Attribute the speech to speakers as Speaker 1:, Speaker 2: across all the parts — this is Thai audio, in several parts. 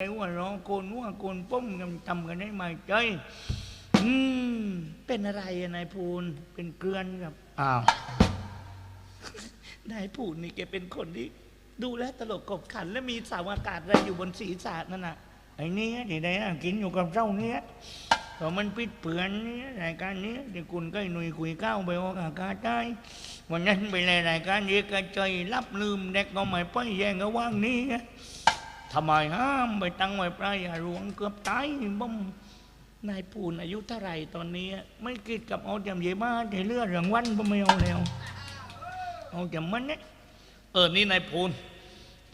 Speaker 1: ไอ้หัว่าร้องโกนหัว่าโกนป้มกันทำกันได้ไหมใจอยอืมเป็นอะไรอะนายพูนเป็นเกลือนครับอ้าวนายพูนนี่แกเป็นคนที่ดูแลตลกกบขัน และมีสาวอากาศอะไรอยู่บนศีรษะนั่นน่ะไอ้เนี้ยที่ได้อะกินอยู่กับเจ้าเนี้ยพอมันปิดเปือนเนี่ยรายการเนี้ยที่คุณก็หนุ่ยคุยก้าวไปออกอากาศได้วันนั้นไปเลยรายการนี้ก็ใจรับลืมเด็กก็ไม่ไปแย่งก็ว่างนี้ ทำไมห้ามไปตั้งไว้ปลายาหลวงเกือบตายบ่มนายปูนอายุเท่าไรตอนนี้ ไม่คิดกับเอาจำเยมาแต่เลือดรางวัลบ่ไม่เอาแล้วเอาจำมันเนี่ยเออนี่นายปูน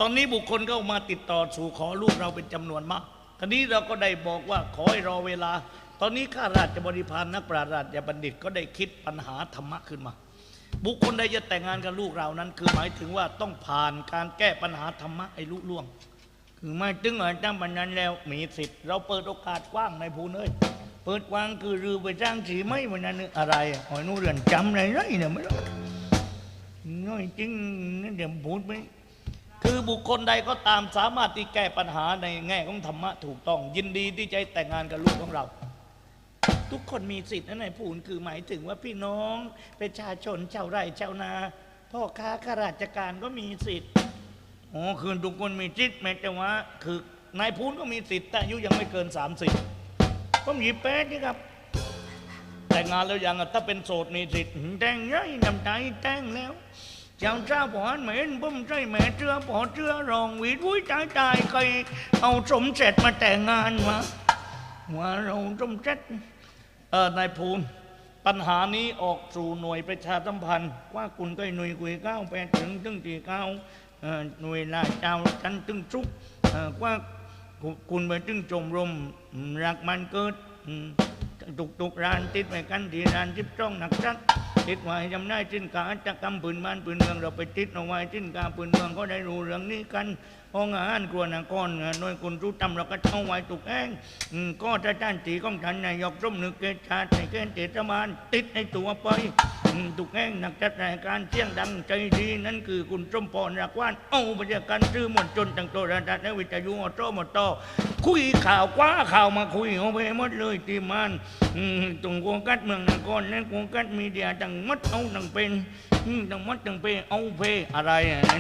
Speaker 1: ตอนนี้บุคคลก็มาติดต่อสู่ขอลูกเราเป็นจำนวนมากทีนี้เราก็ได้บอกว่าขอให้รอเวลา ตอนนี้ข้าราชบริพารนักปราชญ์ราบัณฑิตก็ได้คิดปัญหาธรรมะขึ้นมา บุคคลใดจะแต่งงานกับลูกเรานั้น คือหมายถึงว่าต้องผ่านการแก้ปัญหาธรรมะไอ้ลุล่วง คือไม่ถึงอาจารย์บันนั้นแล้วมีสิทธิ์เราเปิดโอกาสกว้างในภูเอ้ยเปิดกว้างคือรือไปจ้างสีไม่วันนั้นนึกอะไรหอยนู่เรือนจำอะไรไรเนี่ยไม่รู้น้อยจริงนี่เดี๋ยวพูดไปคือบุคคลใดก็ตามสามารถที่แก้ปัญหาในแง่ของธรรมะถูกต้อง ยินดีที่จะแต่งงานกับลูกของเรา ทุกคนมีสิทธิ์นั่นไงพูนคือหมายถึงว่าพี่น้องประชาชนชาวไร่ชาวนาพ่อค้าข้าราชการก็มีสิทธิ์ อ๋อคือทุกคนมีสิทธิ์แม้แต่ว่า คือนายพูนก็มีสิทธิ์แต่อายุยังไม่เกิน 30ผมหยิบแป๊ดนี่ครับ แต่งงานแล้วยังถ้าเป็นโสดมีสิทธิ์แต่งยัยนำใจแต่งแล้วเจ้าเจ้าปอนเหม็นบุ้มใจแม่เชื่อปอเชื่อรองวีดวุ้ยใจใจเคยเอาสมเสร็จมาแต่งงานมาว่าเราสมเสร็จเออนายพูนปัญหานี้ออกสู่หน่วยประชาสัมพันธ์ ว่าคุณก็หน่วยคุยเก้าแปดถึงตึงตีเก้า หน่วยลาดเจ้าจันตึงชุกอ่อว่าคุณไปตึงจมรมอืมรักมันเกิดตุกตุกรานติดไปกันที่รานจิบจ้องหนักจัดติดไว้จำได้จิ้นกาจะกำปืนบ้านปืนเมืองเราไปติดเอาไว้จิ้นกาปืนเมืองก็ได้รู้เรื่องนี้กัน ห้องอาหารครัวนครหน่วยคุณรู้ตำเราก็เอาไว้ตุกแองก็จะจ้านตีของท่านนายกร่มนึกเกชาติในเกณฑ์เทศบาลติดในตัวไปอืมตุกแห้งนักจัดรายการเสียงดังใจดีนั่นคือคุณสมพรรักว่านเอาบรรยากาศชื่อมวลชนต่างโทรทัศน์และวิทยุอโตมอโตคุยข่าวกว้าข่าวมาคุยเอาไปหมดเลยทีมันตรงกวงกัดเมืองนครและกวงกัดมีเดียต่างมัดเอาต่างเป็นต่างมัดต่างเป็นเอาเพอะไร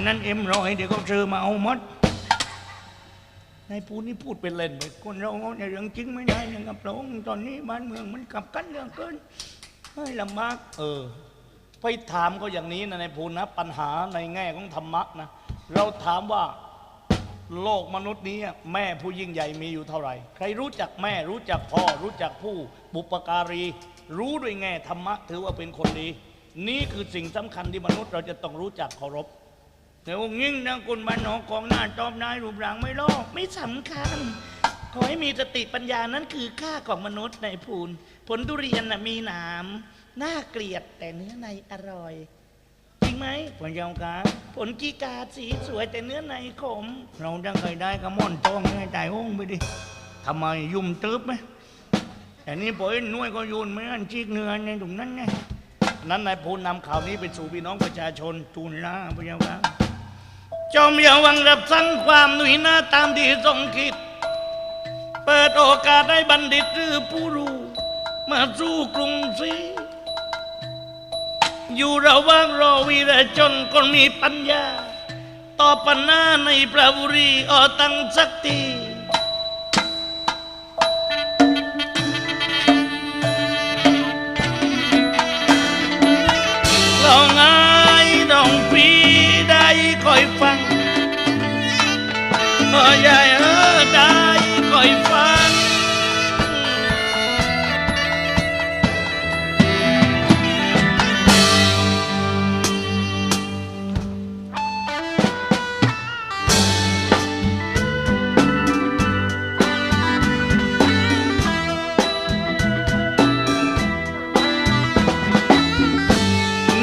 Speaker 1: นั้นเอ็มร้อยเดี๋ยวเขาซื้อมาเอาหมัด นายพูนี่พูดเป็นเล่นไปคนเราเอาในเรื่องจริงไม่ได้นะครับพระองค์ตอนนี้บ้านเมืองมันกลับกันเรื่องเกินเฮ้ลำบากเออ ไปถามเขาอย่างนี้นะในภูนนะปัญหาในแง่ของธรรมะนะเราถามว่าโลกมนุษย์นี้แม่ผู้ยิ่งใหญ่มีอยู่เท่าไหร่ ใครรู้จักแม่รู้จักพ่อ รู้จักผู้บุปการี รู้ด้วยแง่ธรรมะถือว่าเป็นคนดี นี่คือสิ่งสำคัญที่มนุษย์เราจะต้องรู้จักเคารพ แต่องค์ยิ่งนะคุณบ้านหนองของหน้าตอบนายรูปร่างไม่โลกไม่สำคัญ ขอให้มีสติปัญญานั้นคือค่าของมนุษย์ในภูนผลทุเรียนน่ะมีหนามน่าเกลียดแต่เนื้อในอร่อย จริงไหมผลยาวกาผลกีกาสีสวยแต่เนื้อในขม เราดังเคยได้กระม่อนทองให้ใจห้องไปดิทำไมยุ่มตึ๊บไหมแต่นี่ปอยน่วยก็ยุ่นไม่อันชีกเนื้อในตรงนั้นไงนั้นนายพูนนำข่าวนี้ไปสู่พี่น้องประชาชนทูลลาพระยาวกา จอมอย่าวังรับสั่งความหนุยหน้าตามที่ทรงคิด เปิดโอกาสให้บัณฑิตหรือผู้รู้มาสู้กรุงศรีอยู่ระว่างรอวีรชนคนมีปัญญา ต่อปัญหาในพระบุรีออตั้งสักที ยายเออได้คอยฟัง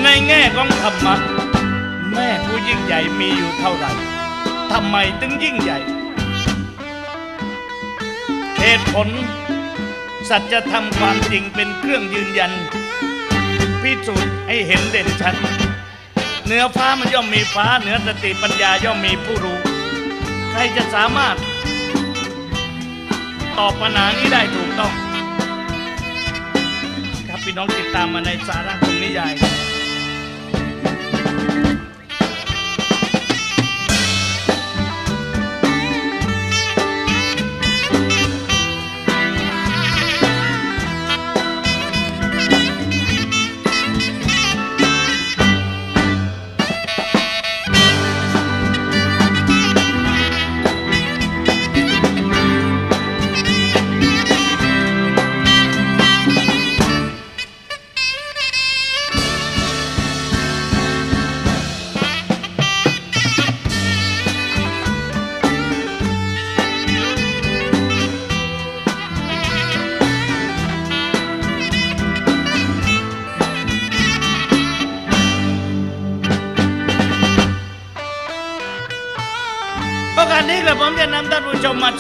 Speaker 1: ในแง่ของธรรมะแม่ผู้ยิ่งใหญ่มีอยู่เท่าไหร่ทำไมถึงยิ่งใหญ่ ตุผล สัจธรรมความจริงเป็นเครื่องยืนยัน พิสูจน์ให้เห็นเด่นชัดเหนือฟ้ามันย่อมมีฟ้าเหนือสติปัญญาย่อมมีผู้รู้ ใครจะสามารถ ตอบปัญหานี้ได้ถูกต้อง ครับพี่น้องติดตามมาในสาระของนิยาย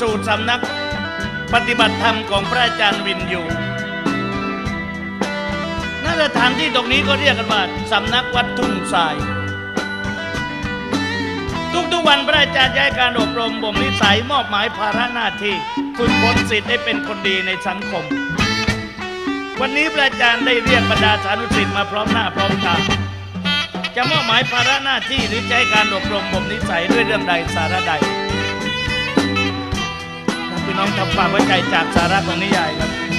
Speaker 1: สู่สำนัก ปฏิบัติธรรมของพระอาจารย์วินยูณสถานที่ตรงนี้ก็เรียกกันว่าสำนักวัดทุ่งทราย ทุกๆวันพระอาจารย์ย้ายการอบรมบ่มนิสัยมอบหมายภาระหน้าที่ฝึกฝนสิทธิ์ให้เป็นคนดีในสังคม วันนี้พระอาจารย์ได้เรียกบรรดาสานุสิทธิ์มาพร้อมหน้าพร้อมตาจะมอบหมายภาระหน้าที่หรือใช้การอบรมบ่มนิสัยด้วยเรื่องใดสาระใด พี่น้องทำความเข้าใจจากสาระของนิยายครับ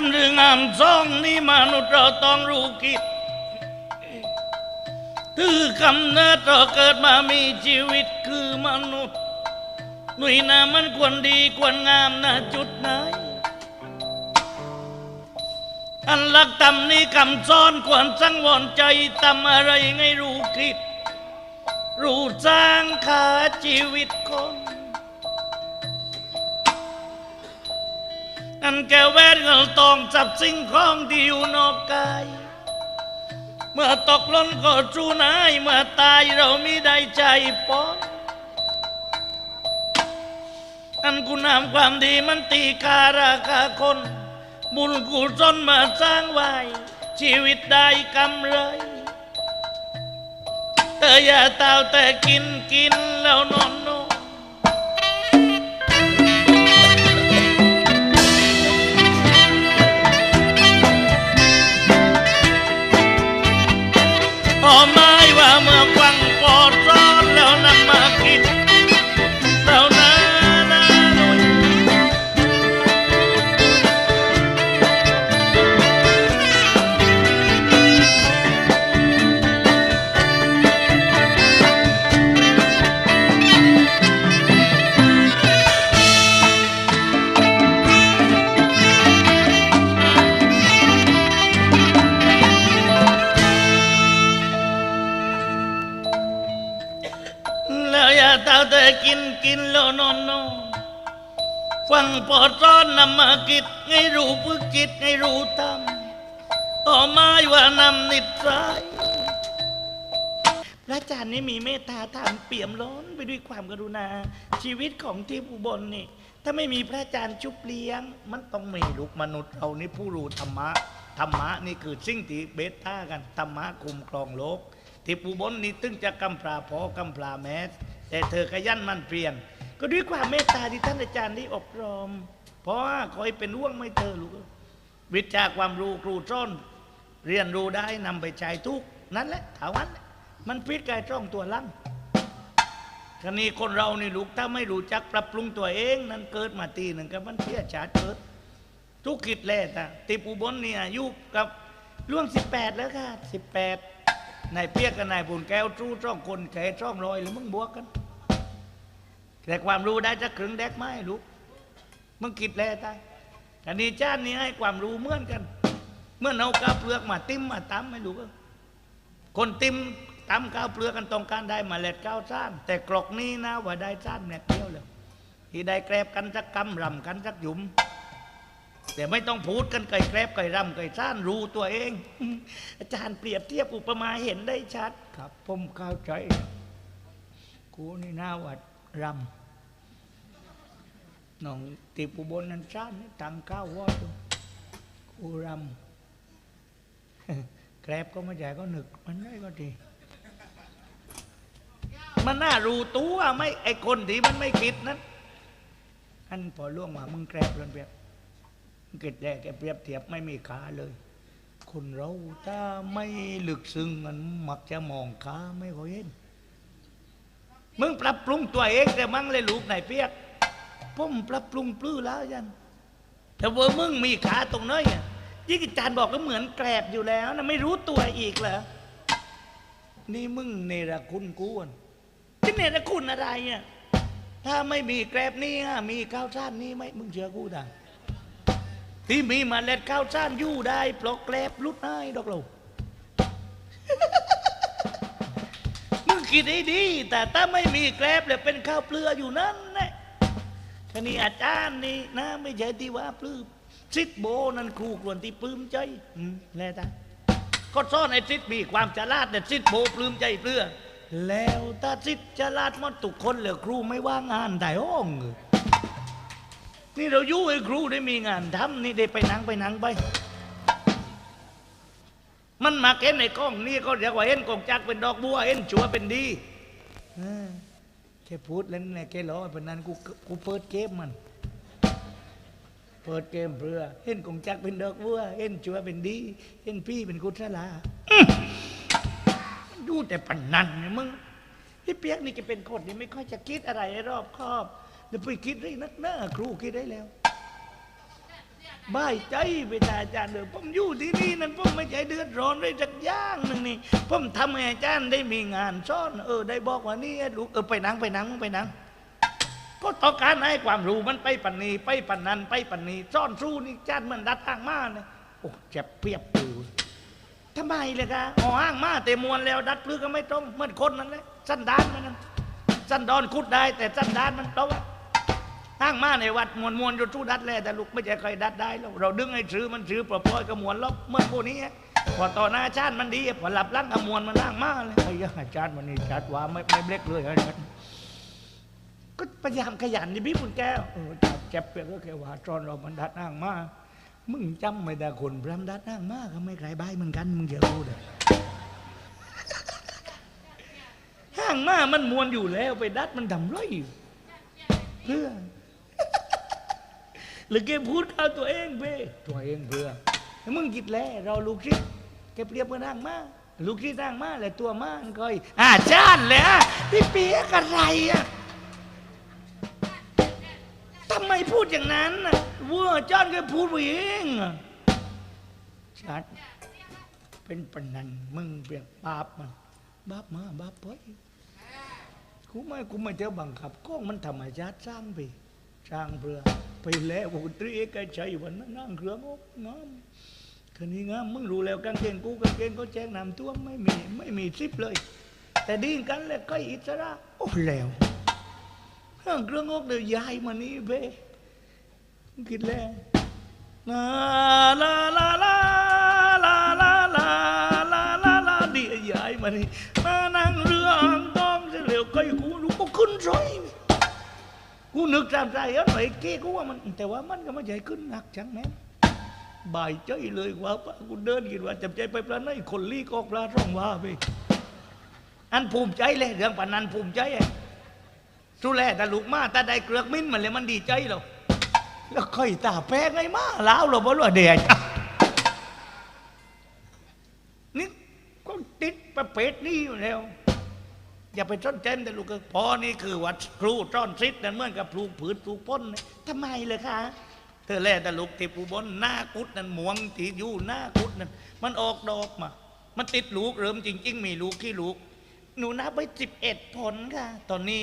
Speaker 1: ามหรืองามสองนี่มนุษย์เราต้องรู้กิจถือคำเนิดเราเกิดมามีชีวิตคือมนุษย์หนุ่ยนามันควรดีควรงามนะจุดไหน อันลักทำนี่คำซ้อนควรสังวรใจทำอะไรไงรู้คิด รู้สร้างขาชีวิตคน อันแก้วแหวนเงินทองจับสิ่งของที่อยู่นอกกาย เมื่อตกหล้นก็จูนายเมื่อตายเราไม่ได้ใจปอนอันคุณงามความดีมันตีคาราคาคน บุญกุศลมาสร้างไว้ ชีวิตได้กำไรเธออย่าเต้าแต่กินกินแล้วนอน อไม้ว่านำนิสัยพระอาจารย์นี่มีเมตตาทานเปี่ยมล้นไปด้วยความกรุณา ชีวิตของเทพอุบลนี่ ถ้าไม่มีพระอาจารย์ชุบเลี้ยง มันต้องมีลูกมนุษย์เรานี่ผู้รู้ธรรมะธรรมะนี่คือสิ่งที่เบต้ากันธรรมะคุมครองโลกที่อุบลนี่ตึงจะกำพร้าพอกำพร้าแม้แต่เธอขยันมันเปลี่ยน ก็ด้วยความเมตตาที่ท่านอาจารย์ได้อบรม เพราะว่าคอยเป็นห่วงไม่เธอลูกวิชาความรู้ครูซ่อน เรียนรู้ได้นำไปใช้ทุก นั่นแหละถาวัน มันพิษกายตร่องตัวล่ำคราวนี้คนเรานี่ลูกถ้าไม่รู้จักปรับปรุงตัวเอง นั้นเกิดมาตีหนึ่งกับมันเสียชาติเกิด ทุกกิจแลตะติปุบลเนี่ยอายุกับล่วงสิบแปดแล้วค่ะสิบแปดนายเปียกกับนายบุญแก้วจู้จ้องคนแก่จ้องรอยหรือมึงบวกกัน แต่ความรู้ได้จะครึ่งแดกไหมลูกมึงกิดแลตายอันนี้จ้านนี้ให้ความรู้เหมือนกัน เมื่อเอากาวเปลือกมาติ้มมาตำไม่รู้ก็คนติ้มตำกาวเปลือกกันต้องการได้มาเล็ดก้าวซ่านแต่กรอกนี้นะว่าได้ซ่านเนี่เดียวเลยที่ได้แกรบกันสักกำรำกันสักหยุม แต่ไม่ต้องพูดกันไก่แกรบไก่รำไก่ซ่านรู้ตัวเอง อาจารย์เปรียบเทียบอุปมาเห็นได้ชัดครับผมเข้าใจกูนี่น่าวัดรำน้องติปุบนนันซ่านนี่ตังข้าววอดกูรำ แกรบก็ไม่ใหญ่ก็หนึก มันได้ก็ดี มันน่ารู้ตัวไม่ไอคนที่มันไม่คิดนั้นอันพอล่วงมามึงแกรบเรนเปรียบเกิดแดกแกเปรียบเทียบไม่มีขาเลย คนเราถ้าไม่ลึกซึ้งมันมักจะมองขาไม่ค่อยเห็นมึงปรับปรุงตัวเองแต่มั่งเลยลูกไหนเปียกผมปรับปรุงปลื้อแล้วยันแต่ว่ามึงมีขาตรงน้อ ยอะยิ่งอาจารย์บอกก็เหมือนแกรบอยู่แล้วนะไม่รู้ตัวอีกเหรอ นี่มึงเนรคุณกูอะที่เนรคุณอะไรอะ ถ้าไม่มีแกรบนี่ฮะมีข้าวสารนี่ไหมมึงเชื่อกูต่างที่มีมาเล็ดข้าวสารอยู่ได้ปลอกแกรบลุดได้ดอกเรามึงคิดให้ดี แต่ถ้าไม่มีแกรบเลยเป็นข้าวเปลืออยู่นั่นแหละทีนี้อาจารย์นี่นะไม่ใช่ที่ว่าปลื้ม ซิดโบนั่นครูกวนที่ปลื้มใจอแล้วตาก็ซ่อนไอ้ซิดมีความฉลาดแต่ซิดโบปลื้มใจเปลือแล้วถ้าซิดฉลาดมันทุกคนเหลยครูไม่ว่างงานแต่ห้องนี่เราอยู่ให้ครูได้มีงานทำนี่ได้ไปนังไปนังไป มันมาเห็นในกล้องนี่ก็เรียกว่าเห็นกองจักเป็นดอกบัวเห็นชัวเป็นดีแค่พูดเล่นแหละแค่ล้อเป็นนั้นกูกูเปิดเกมมัน เปิดเกมเพื่อ เห็นกงจักรเป็นดอกบัวเห็นชัวเป็นดี เห็นพี่เป็นกุศลาดูแต่ปันนันเนี่ยมึงพี่เปียกนี่แกเป็นคนที่ไม่ค่อยจะคิดอะไรรอบคอบเดี๋ยวไปคิดเรื่องนักหน้าครูคิดได้แล้วบ้ายใจไปแต่อาจารย์เด้อผมอยู่ที่นี่นั้นผมไม่ใจเดือดร้อนเลยจักย่างหนึ่งนี่ผมทำให้อาจารย์ได้มีงานซ่อน เออได้บอกว่านี่ลูกเออไปนังไปนังไปนัง ก็ต้องการให้ความรู้มันไปปันนีไปปันนันไปปันนีซ่อนสู้นี่จารย์มันดัดทางมาเนี่ยโอ้เจ็บเปียบปูทำไมเลยคะอ๋ออ้างมาแต่มวนแล้วดัดปลือก็ไม่ตรงเหมือนคนนั่นแหละสันดานมันนั่นสันดอนคุดได้แต่สันดานมันตรงห้างมาในวัดมวนมวนๆอยู่ทู่ดัดแลแต่ลูกไม่ใช่ใครดัดได้แล้วเราดึงให้ซื้อมันซื้อปล่อยก็มวนลบเมื่อพวกนี้พอต่อหน้าชาติมันดีพอหลับลังเอามวนมันห้างมาเลยไอ้ยอาจารย์มันนี่ชัดว่าไม่ไม่เล็กเลยอะไร ก็พยายามขยันนี่พี่บุญแก้วจับเจ็บเปียกก็แค่ว่าจอนเรามันดัดห้างมากมึงจำไม่ได้คนพรำดัดห้างมาก็ไม่ไกลใบายเหมือนกันมึงเจอกูเด้อห้างมามันมวนอยู่แล้วไปดัดมันทำไรเพื่อหรือแกพูดเข้าตัวเองเบ้ตัวเองเพื่อแล้มึงคิดแล้ว เราลูกชิดแกเปรียบกันนั่งมาลูกชิดนั่งมาแหละตัวมามันก้อยอาจารย์แหละพี่เปียกอะไรอะ พูดอย่างนั้นน่ะวัวอาจารย์แกพูดไปเองชัดเป็นปนันมึงเปียกบาปมันบาปมาบาปไปกูไม่กูไม่เที่ยวบังคับกล้องมันธรรมชาติสร้างไปช่างเพื่อไปแล้วกูตรีเอกชัยวันนั้นนั่งเครื่องอกงามคืนนี้งามมึงรู้แล้วกางเกงกูกางเกงก็แจ้งนำตัวไม่มีไม่มีซิปเลย แต่ดีกันแล้วก็อิสระโอ้แล้วห้างเครื่องอกเดี๋ยวยายมานี่เบ้ คิดแล้วลาลาลาลาลาลาลาลาลาลาดียายมานี่มานั่งเรืออ่างทองเสร็จแล้วก็กูรู้ก็ขึ้นร้อยกูนึกตามใจเอ้ไอ้เก้กูว่ามันแต่ว่ามันก็ไม่ใช่ขึ้นหนักจังแม่นบ่ายใจเลยว่าปะกูเดินกินว่าจับใจไปปลาไนคนลีกอกปลาร่องว่าไปอันภูมิใจเลยเรื่องปานันภูมิใจอะสุแลแต่ลูกมาแต่ได้เกลือกมิ้นมันเลยมันดีใจเรา แล้วค่อยตาแพ้ไงมาแล้วเราบอกว่าเดียนี่ก็ติดประเภทนี้อยู่แล้ว อย่าไปจ้อนเจนแต่ลูกเอ้ยพอนี่คือวัดครูจ้อนซิดนั่นเหมือนกับปลูกผืนปลูกพ้นทำไมเลยคะเธอแล่ตะลุกที่ปูบนหน้ากุดนั่นหมวงที่อยู่หน้ากุดนั่นมันออกดอกมา มันติดลูกเริ่มจริง ๆ มีลูกขี้ลูก หนูนับไปสิบเอ็ดผลค่ะ ตอนนี้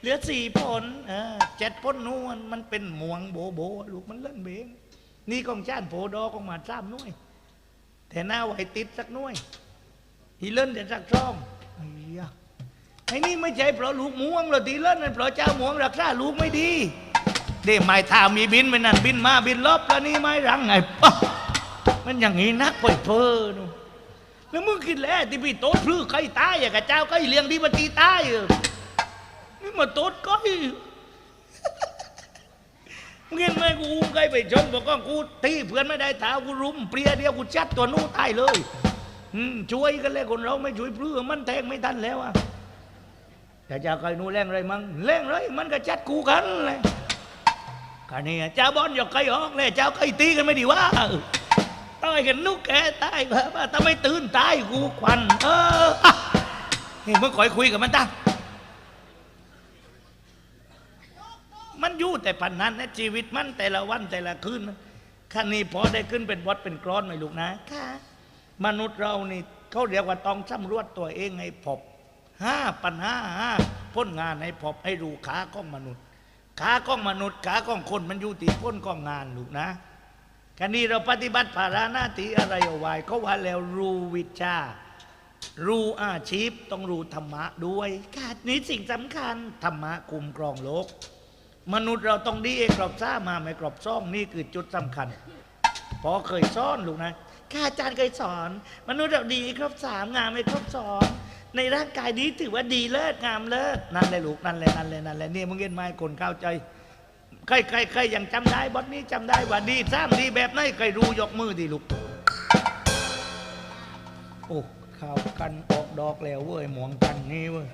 Speaker 1: เหลือสี่ผลเออเจ็ดผลนู่นมันเป็นหมวงโบโบ ลูกมันเล่นเบงนี่กองจ้านโผดอกองมาสามหน่วยแต่หน้าไหวติดสักหน่วยอีเล่นแต่สักช่องไอ้ยไอ้นี่ไม่ใช่เพราะลูกม่วงหรอกทีเล่นนั่นเพราะเจ้าม่วงรักษาลูกไม่ดี เดี๋ยวไม่ทามีบินไปนั่นบินมาบินลบแล้วนี่ไม่รังไงมันอย่างนี้นักไปเพ้อนู แล้วมึงคิดแล้วที่พี่โต๊ดพลื้อใครตายอะกับเจ้าใครเลี้ยงดีมาตีตายนี่มาโต๊ดก้อยมึงเห็นไหมกูอุ้มใครไปชนบอกว่ากูตีเพื่อนไม่ได้เท้ากูรุมเปรียเดียวกูจัดตัวนู้นตายเลยอืช่วยกันเลยคนเราไม่ช่วยพลื้อมันแทงไม่ทันแล้วอะแต่เจ้าใครนู้นแรงไรมั้งแรงเลยมันก็จัดกูกันเลยก็นี่เจ้าบอลยกไก่ออกเลยเจ้าไก่ตีกันไม่ดีว่า ตายกันนุกแกตายแบบถ้าไม่ตื่นตายกูควันเอออะนี่มึงคอยคุยกับมันจ้ามันอยู่แต่พันนั้นนะชีวิตมันแต่ละวันแต่ละคืนนะขั้นนี้พอได้ขึ้นเป็นวัดเป็นกรอนไหมลูกนะค่ะมนุษย์เรานี่เขาเรียกว่าต้องสำรวจตัวเองให้พบห้าปัญหาห้าพ้นงานให้พบให้รู้ขาของมนุษย์ ขาของมนุษย์ขาของคนมันอยู่ที่พ้นของงานลูกนะ กันนี้เราปฏิบัติภาระหน้าที่อะไรเอาไว้เขาว่าแล้วรู้วิชา รู้อาชีพต้องรู้ธรรมะด้วยขาดนี้สิ่งสำคัญธรรมะคุมกรองโลก มนุษย์เราต้องดีเอกรอบซ่ามาไม่กรอบซ่องนี่คือจุดสำคัญพอเคยสอนลูกนะข้าอาจารย์เคยสอน มนุษย์เราดีครบสามงามไม่ครบสองในร่างกายนี้ถือว่าดีเลิศงามเลิศนั่นเลยลูกนั่นเลยนั่นเลยนั่นเลยนี่มึงเห็นไหมคนเข้าใจ ใครใครใครยังจำได้บทนี้จำได้ว่าดีสร้างดีแบบไหนใครรู้ยกมือดีลูกโอ้ข่าวกันออกดอกแล้วเว้ยหมวงกันนี่เว้ย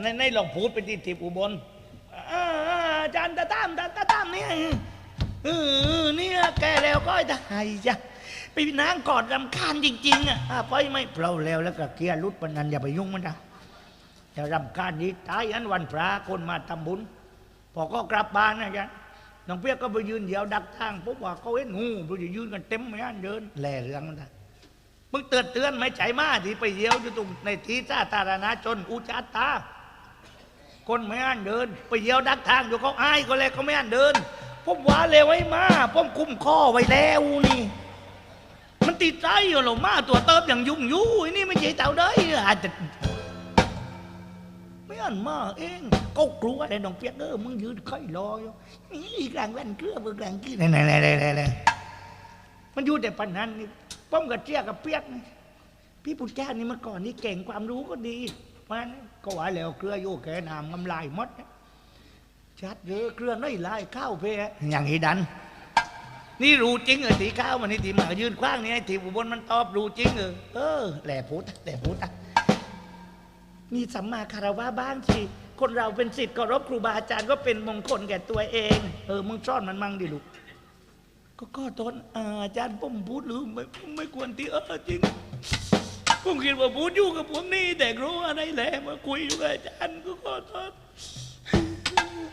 Speaker 1: ในในลองพูดไปที่ทิพอุบลอาจารย์ตาตามตาตาตามเนี่ยเออเนี่ยแกแล้วก็จะหายจ้ะไปนางกอดรำคาญจริง ๆ อะไปไม่เปล่าแล้วแล้วก็เกียรุดปนนันอย่าไปยุ่งมันนะ อย่ารำคาญนี้ตายอันวันพระคนมาทำบุญพอก็กลับบ้านนะจ๊ะน้องเปียกก็ไปยืนเดียวดักทางพบว่าเขาเห็นงูไปยืนกันเต็มไม่อันเดินแหล่เรื่องมันนะมึงเตือนเตือนไม่ใจมาที่ไปเยี่ยวอยู่ตรงในที่สาธารณะจนอุจจาตา คนไม่อันเดิน ไปเยี่ยวดักทางอยู่เขาอายก็เลยเขาไม่อันเดินผมว่าเลวไว้มาผมคุมข้อไว้แล้วนี่ มันติดใจอยู่หรอมาตัวเติบอย่างยุ่งยุ่ยนี่ไม่ใช่เต่าได้อาจจะไม่อ่า นมาเองก็กลัวเลยน้องเปียกเออมึงยืนค่อยรออยู่นี่กลางวันเกลือเบื่อกลางกี้ไหนไหนไหนไหนมันอยู่แต่ปัญหานี่ป้อมกับเจียกับเปียกนี่พี่ปุจ้านี่เมื่อก่อนนี่เก่งความรู้ก็ดีเพราะฉะนั้นก็ว่าแล้วเกลือโยแกนามงำลายมดชัดเยอะเกลือน้อยลายข้าวเพะอย่างนี้ดัน นี่รู้จริงเออตีข้าวมันนี่ตีหมายืนคว้างนี่ไอ้ตีอุบลมันตอบรู้จริงเออเออแหล่พูดแหล่พูดอะ มีสัมมาคารวะบ้างสิคนเราเป็นสิทธิ์เคารพครูบาอาจารย์ก็เป็นมงคลแก่ตัวเอง เออมึงซ่อนมันมั่งดิลูกก็ก็ตอนอาจารย์ผมพูดหรือไม่ไม่ควรที่เออจริงผมคิดว่าพูดอยู่กับพวกนี้ แต่รู้อะไรแหละมาคุยอยู่กับอาจารย์ก็ขอโทษ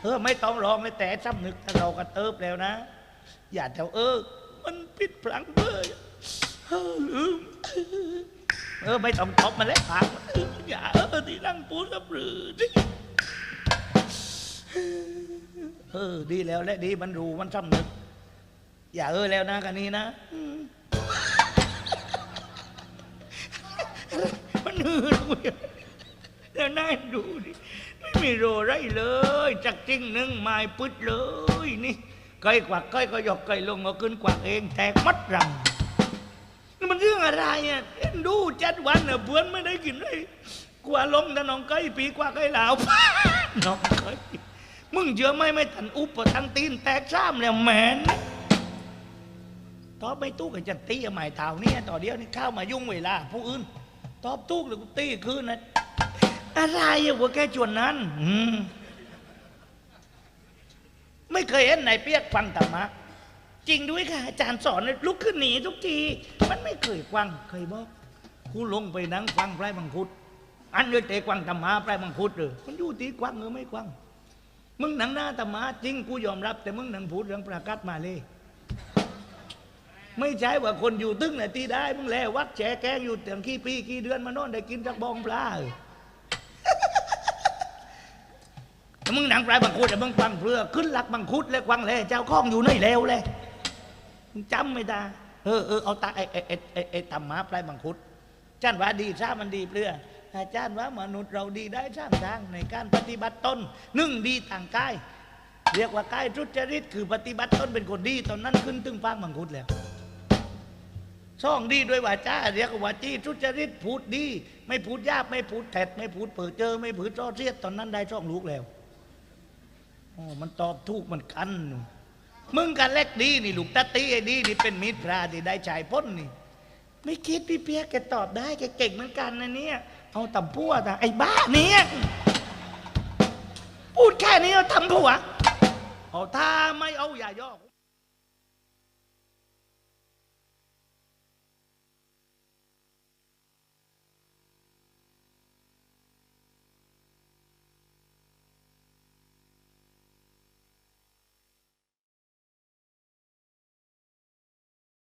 Speaker 1: เออไม่ต้องร้องไม่แต่ซ้ำนึกถ้าเรากระเติบแล้วนะ อย่าแต่เออ มันผิดพลังเบอร์เออลืม เออไม่ต้องตบมันแล้วปากมันเอออย่าเออที่นั่งพูดกับหรือดิเออดีแล้วและดีมันรู้มันสำนึก อย่าเออแล้วนะกันนี้นะมันเออรู้อยแล้วนั่งดูดิไม่มีโรไรเลยจักจริงหนึ่งไม้ปึดเลยนี่ไก่กวักไก่ก็ยกไก่ลงเอาขึ้นกวักเองแตกมัดรัง นี่มันเรื่องอะไรอะเอ็นดูเจ็ดวันเน่ะเพื่อนไม่ได้กินเลยกว่าลงแต่น้องไก่ปีกว่าไก่ลาวน้องไก่มึงเยอะไหม่ไม่ทันอุปทันตีนแตกซ้ำแล้วแมนตอบไม่ตู้กับจะตีกับหมายเท่านี่ต่อเดียวนี่ข้ามายุ่งเวลาผู้อื่นตอบตู้หรือกูตีคืนนะอะไรอะหัวแกจวนนั้นอืไม่เคยเห็นไหนเปียกฟังธรรมะ จริงด้วยค่ะอาจารย์สอนลุกขึ้นหนีทุกที มันไม่เคยกวังเคยบอกกูลงไปนั่งฟังไพรบังคุดอันเดียวแต่กวังธรรมะไพรบังคุดเลยมันอยู่ตีกวังหรือไม่กวังมึงหนังหน้าตมาจริงกูยอมรับ แต่มึงหนังพูดเรื่องประกาศมาเลยไม่ใช่ว่าคนอยู่ตึ้งไหนตีได้มึงแลวัดแฉแกงอยู่ถึงขี้ปีขี้เดือนมานอนได้กินจากบองปลาเออมึงหนังปลายบังคุดแต่มึงฟังเพื่อขึ้นหลักบังคุดและควังแลเจ้าข้องอยู่ในแล้วเลย จำไม่ได้เออเออเอาตาไอ้ไอ้ไอ้ไอ้ไอตำมาปลายบังคุดจ้านว่าดีชามันดีเปลืออาจารย์ว่ามนุษย์เราดีได้สามทางในการปฏิบัติตนหนึ่งดีทางกายเรียกว่ากายทุจริตคือปฏิบัติตนเป็นคนดีตอนนั้นขึ้นตึงฟางบังคุดแล้วช่องดีด้วยวาจาเรียกว่าจี้ทุจริตพูดดี ไม่พูดยากไม่พูดแถดไม่พูดเปิดเจอ ไม่พูดจ้อเสียดตอนนั้นได้ช่องลูกแล้วอ๋อมันตอบถูกมันกันนู่น มึงกันเล็กดีนี่ลูกตาตีไอ้ดีนี่เป็นมิตรพราที่ได้ชายพ้นนี่ ไม่คิดพี่เปียกแกตอบได้แกเก่งเหมือนกันนะเนี่ยเอาตำพัวแต่ไอ้บ้าเนี่ยพูดแค่นี้เอาทำผัวเอาถ้าไม่เอาอย่าย่อ